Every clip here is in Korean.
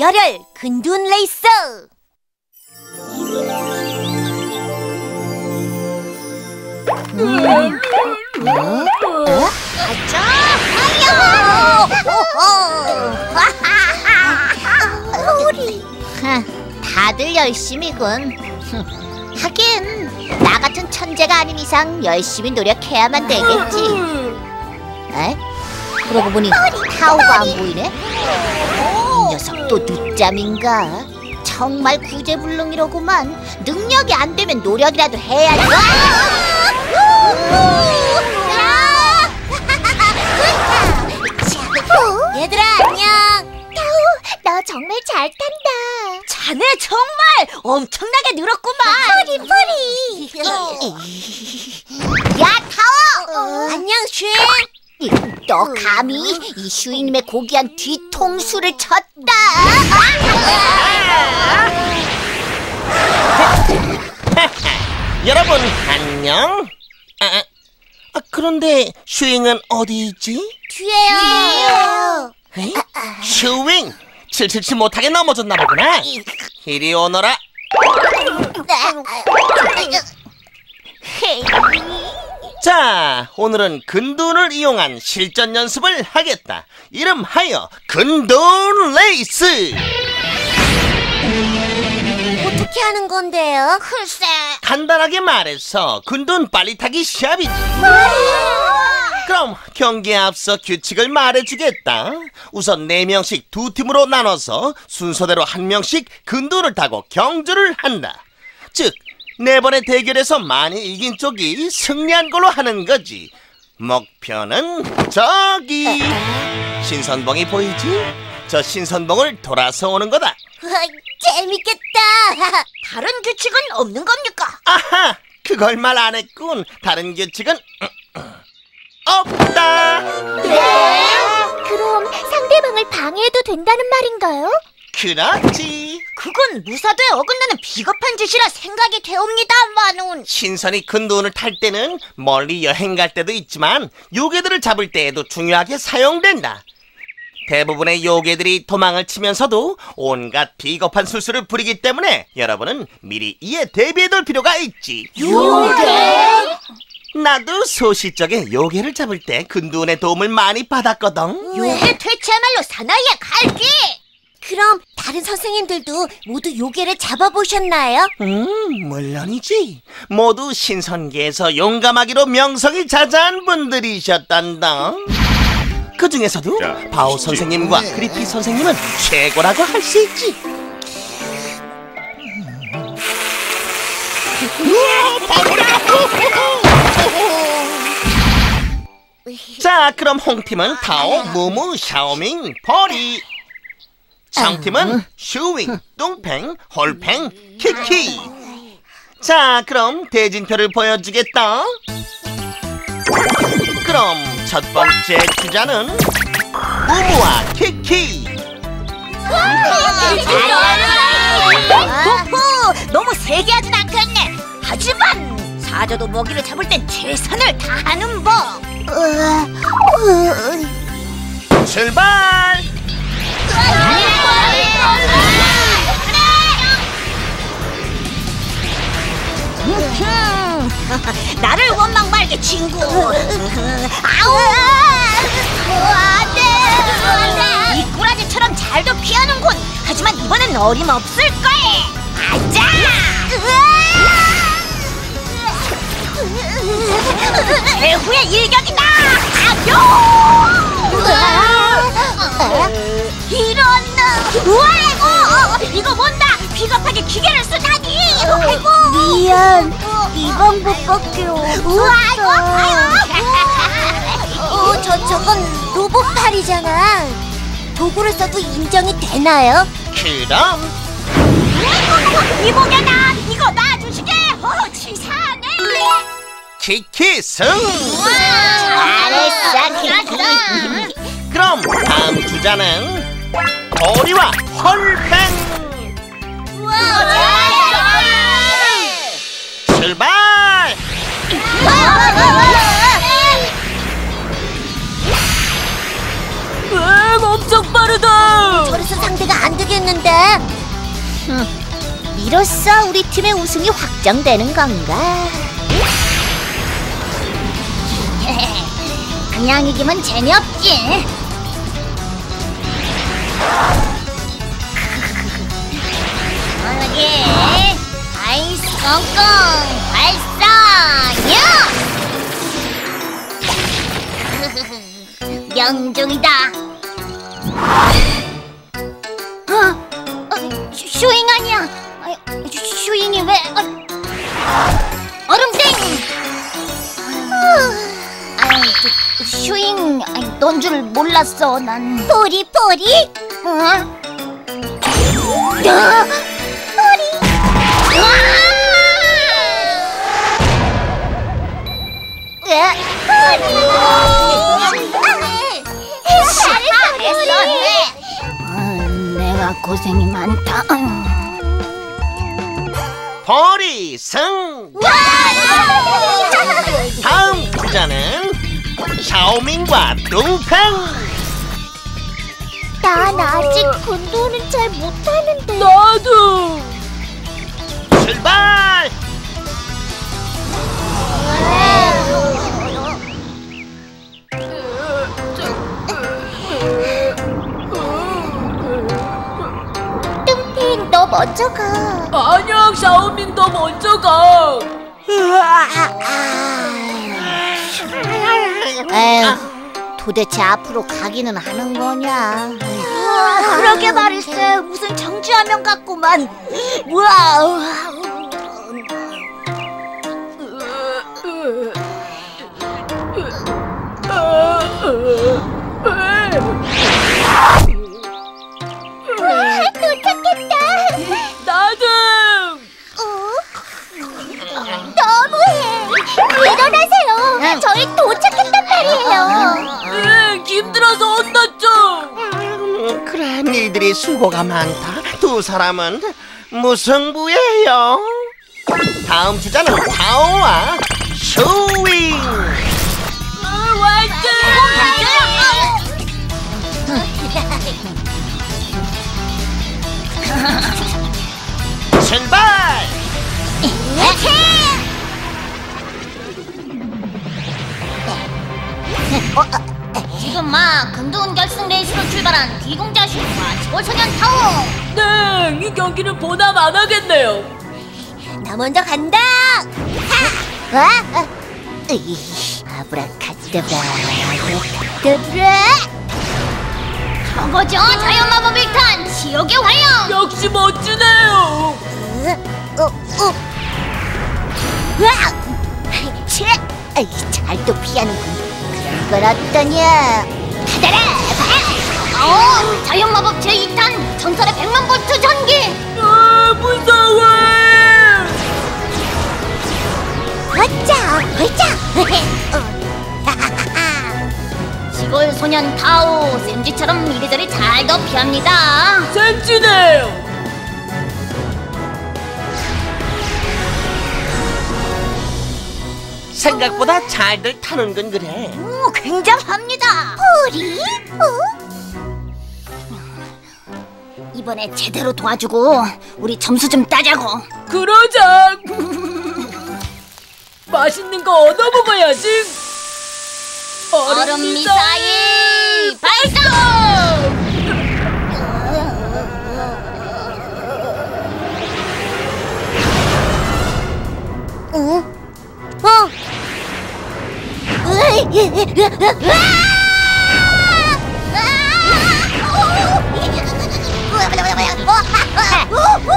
열혈 근둔 레이스 가자 소리. 다들 열심이군. 하긴 나 같은 천재가 아닌 이상 열심히 노력해야만 되겠지. 에? 그러고 보니 타오가 안 보이네. 이 녀석 또 늦잠인가? 정말 구제불능이로구만. 능력이 안 되면 노력이라도 해야지. 얘들아 안녕 너 정말 잘 탄다. 자네 정말 엄청나게 늘었구만 뿌리 야 타오! 안녕 슈 너 감히 이 슈이님의 고귀한 뒤통수를 쳤다. 여러분 안녕. 아, 아, 아, 그런데 슈잉은 어디 있지? 뒤에요. 에이? 슈잉 칠칠치 못하게 넘어졌나 보구나. 이리 오너라. 자, 오늘은 근둔을 이용한 실전 연습을 하겠다. 이름하여 근둔 레이스. 어떻게 하는 건데요? 글쎄. 간단하게 말해서 근둔 빨리 타기 시합이지. 그럼 경기에 앞서 규칙을 말해주겠다. 우선 네명씩두 팀으로 나눠서 순서대로 한 명씩 근둔을 타고 경주를 한다. 즉, 네 번의 대결에서 많이 이긴 쪽이 승리한 걸로 하는 거지. 목표는 저기. 신선봉이 보이지? 저 신선봉을 돌아서 오는 거다. 재밌겠다 다른 규칙은 없는 겁니까? 아하! 그걸 말 안 했군. 다른 규칙은 없다. 그럼 상대방을 방해해도 된다는 말인가요? 그렇지. 그건 무사도에 어긋나는 비겁한 짓이라 생각이 되옵니다만은 신선이 큰 돈을 탈 때는 멀리 여행 갈 때도 있지만 요괴들을 잡을 때에도 중요하게 사용된다. 대부분의 요괴들이 도망을 치면서도 온갖 비겁한 술수를 부리기 때문에 여러분은 미리 이에 대비해둘 필요가 있지. 요괴? 나도 소시적에 요괴를 잡을 때 근두운의 도움을 많이 받았거든. 요괴 퇴치야말로 사나이의 갈기 다른 선생님들도 모두 요괴를 잡아보셨나요? 음, 물론이지. 모두 신선계에서 용감하기로 명성이 자자한 분들이셨단다. 그 중에서도 바오 선생님과 크리피 선생님은 최고라고 할 수 있지. 자, 그럼 홍팀은 타오, 무무, 샤오밍, 버리. 상팀은 슈윙, 뚱팽, 홀팽, 키키. 자, 그럼 대진표를 보여주겠다. 그럼 첫 번째 주자는 무무와 키키. 호호 너무 세게 하진 않겠네 하지만 사자도 먹이를 잡을 땐 최선을 다하는 법 출발! 나를 원망 말게 친구. 아우. 안돼 이 꾸라지처럼 잘도 피하는군. 하지만 이번엔 어림없을 거야. 아자! 최후의 일격이다. 아뇨 이거 뭔다 비겁하게 기계를 쓰다니 아이고 미안. 이 방법밖에 우아이고 어, 저, 저건 로봇팔이잖아. 도구를 써도 인정이 되나요? 그럼 이보게나 이거 놔주시게 어 치사하네 키키 승! 잘했어, 키키. 그럼 다음 주자는 보리와 헐팽! 출발! 응 엄청 빠르다 싶었는데. 이로써 우리 팀의 우승이 확정되는 건가? 그냥 이기면 재미없지. 시원하게 아이스 꽁꽁 발사야! 명중이다. 어, 어, 슈- 슈잉 아니야. 슈- 슈잉이 왜? 어, 얼음땡. 저, 슈잉, 넌 줄 몰랐어, 난. 포리 포리? 어? 야! 아, 내가 고생이 많다. 보리 승! 다음 주자는 샤오밍과 뚱팡! 난 아직 운동은 잘 못하는데. 나도 출발! 먼저 가. 아니야 샤오밍 너 먼저 가 에휴, 도대체 앞으로 가기는 하는 거냐? 그러게 말일세. 무슨 정지화면 같구만. 와우. 도착했다. 니들이 수고가 많다. 두 사람은 무승부예요. 다음 주자는 슈윙! 화이팅 출발! 지 금막 금두운 결승 레이스로 출발한 귀공자신과 시골소년 타오. 네, 이 경기는 보답 안 하겠네요 나 먼저 간다. 하! 와? 어, 으이, 아브라카드브라, 아브라카드브라. 저거죠 자연마법 일탄 지옥의 화영. 역시 멋지네요 어, 어. 와! 치! 아이, 잘도 피하는군. 걸 어떠냐? 받아라. 어, 자연마법 제2탄 전설의 백만 볼트 전기. 아 무서워 어짜, 어짜. 시골 소년 타오 샘지처럼 이리저리 잘도 피합니다. 샘지네요 생각보다 잘들 타는 건 그래. 오, 굉장합니다. 우리? 이번에 제대로 도와주고 우리 점수 좀 따자고. 그러자 맛있는 거 얻어 먹어야지 얼음 미사일 발사!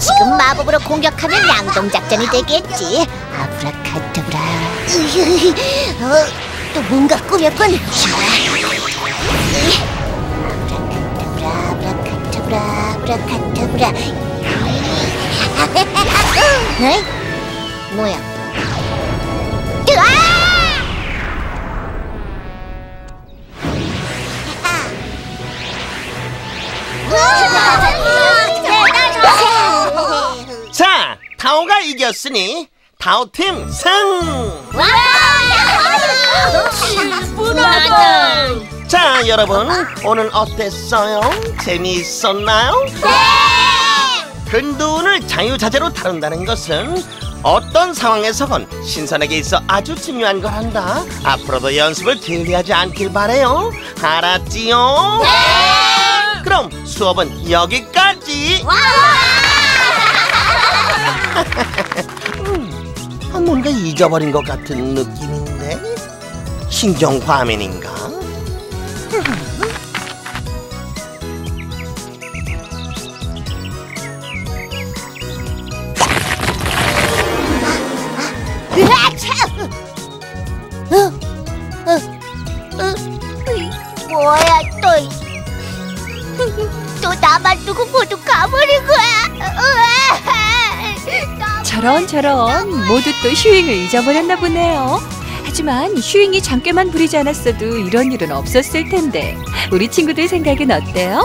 지금 마법으로 공격하면 양동 작전이 되겠지. 아브라카다브라. 으이, 어, 또 뭔가 꾸몄군. 아브라카다브라, 아브라카다브라. 에이? 뭐야? 자, 타오가 이겼으니 타오팀 승! 분하다 자, 여러분, 오늘 어땠어요? 재미있었나요? 네! 근두운을 자유자재로 다룬다는 것은 어떤 상황에서건 신선하게 있어 아주 중요한 거란다. 앞으로도 연습을 게을리하지 않길 바래요. 알았지요? 그럼 수업은 여기까지. 아, 뭔가 잊어버린 것 같은 느낌인데 신경 과민인가? 어, 어, 어, 뭐야 또? 이- 또 나만 두고 저런 저런 모두 또 휴잉을 잊어버렸나 보네요. 하지만 휴잉이 잠깐만 부리지 않았어도 이런 일은 없었을 텐데 우리 친구들 생각은 어때요?